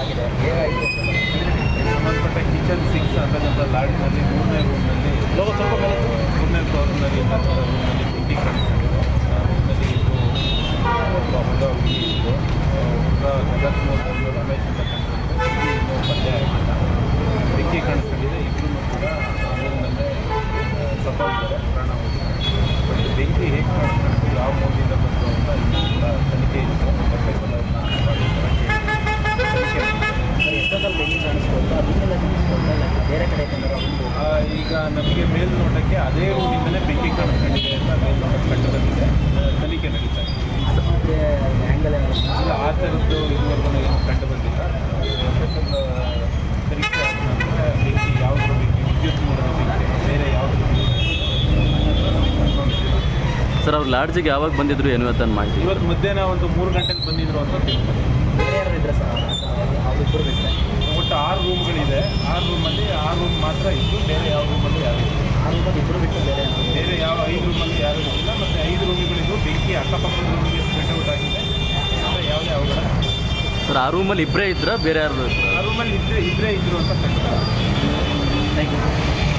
ಆಗಿದೆ. ಇದಕ್ಕೆ ಸಂಬಂಧಪಟ್ಟ ಕಿಚನ್ ಸಿಕ್ಸ್ ಅಂತಕ್ಕಂಥ ಲಾಡ್ನಲ್ಲಿ ಮೂರನೇ ರೂಮ್ನಲ್ಲಿ ಸ್ವಲ್ಪ ಮೇಲೆ ಮೂರನೇ ಫ್ಲೋರ್ನಲ್ಲಿ ರೂಮ್ನಲ್ಲಿ ಬಿಲ್ಡಿಂಗ್ ರೂಮ್ನಲ್ಲಿ ಇಬ್ಬರು ಆ ರೂಮ್ನಲ್ಲಿ ಹುಡುಗಿ ಇತ್ತು ಹುಡುಗ ಜಗತ್ ರಮೇಶ್ ಅಂತಕ್ಕಂಥದ್ದು ಇನ್ನೂ ಪತ್ತೆ ಆಗಿಲ್ಲ ಡಿಕ್ಕಿ ಕಾಣಿಸ್ಕೊಂಡಿದೆ. ಇಬ್ಬರೂ ಕೂಡ ರೂಮ್ನಲ್ಲೇ ಸತ್ತೋಗಿದ್ದಾರೆ. ಪ್ರಾಣ ಬೇರೆ ಕಡೆ ಈಗ ನಮಗೆ ಮೇಲ್ನೋಟಕ್ಕೆ ಅದೇ ರೂಮಿನಲ್ಲೇ ಬೆಂಕಿ ಕಾಣಿಸ್ಕೊಂಡಿದೆ ಅಂತ ಮೇಲ್ನೋಟಕ್ಕೆ ಕಟ್ಟದಂತಿದೆ ತನಿಖೆ ನಡೀತಾ ಇದೆ ಇಲ್ಲ ಆ ಥರದ್ದು ಇದುವರೆಗೂ ಏನು ಕಂಡು ಬಂದಿಲ್ಲ. ತನಿಖೆ ಆದಮೇಲೆ ಬೆಂಕಿ ಯಾವುದು ಬೆಂಕಿ ವಿದ್ಯುತ್ ಮೂಲದ ಬೆಂಕಿ ಬೇರೆ ಯಾವುದು ಸರ್ ಅವ್ರು ಲಾಡ್ಜಿಗೆ ಯಾವಾಗ ಬಂದಿದ್ರು ಏನು ಅಂತ ಮಾಡಿ ಇವತ್ತು ಮಧ್ಯಾಹ್ನ ಒಂದು ಮೂರು ಗಂಟೆಗೆ ಬಂದಿದ್ರು ಅಂತ ಬೇರೆ ತಿಳ್ಕೊಂಡಿದ್ರು ಸರ್ ಆರು ರೂಮಲ್ಲಿ ಆರು ರೂಮ್ ಮಾತ್ರ ಇತ್ತು ಬೇರೆ ಯಾವ ರೂಮಲ್ಲಿ ಯಾರು ಇಲ್ಲ. ಆ ರೂಮಲ್ಲಿ ಇಬ್ಬರು ಬಿಟ್ಟು ಬೇರೆ ಬೇರೆ ಯಾವ ಐದು ರೂಮಲ್ಲಿ ಯಾರು ಇಲ್ಲ. ಮತ್ತು ಐದು ರೂಮ್ಗಳಿಗೂ ಬೆಂಕಿ ಅಕ್ಕಪಕ್ಕದ ರೂಮಿಗೆ ಸ್ಪ್ರೆಡ್ ಔಟ್ ಆಗಿದೆ. ಅಂದರೆ ಯಾವುದೇ ಅವಘಡ. ಸರ್ ಆ ರೂಮಲ್ಲಿ ಇಬ್ಬರೇ ಇದ್ರಾ ಬೇರೆ ಯಾರು? ಆ ರೂಮಲ್ಲಿ ಇಬ್ಬರೇ ಇಬ್ಬರೇ ಇದ್ರು ಅಂತ ಖಚಿತ ಥ್ಯಾಂಕ್ ಯು